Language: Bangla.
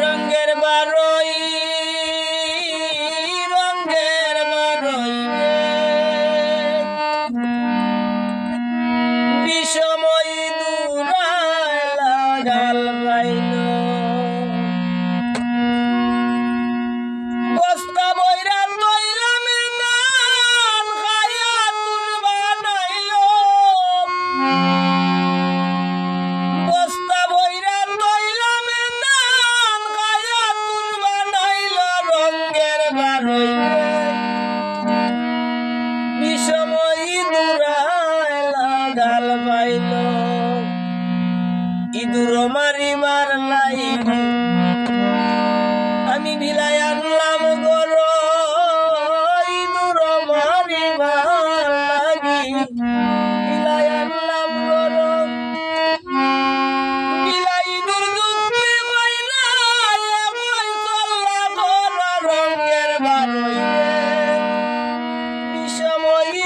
রঙ্গের বারই ইমার নাই। আমি বিলাই আনলাম গরো ইনুর মারিবার লাগি। বিলাই আনলাম গরো, বিলাই ইনুর দুঃখে বাইনা এমন চল্লা গরো, রঙের বারো বিষময়ী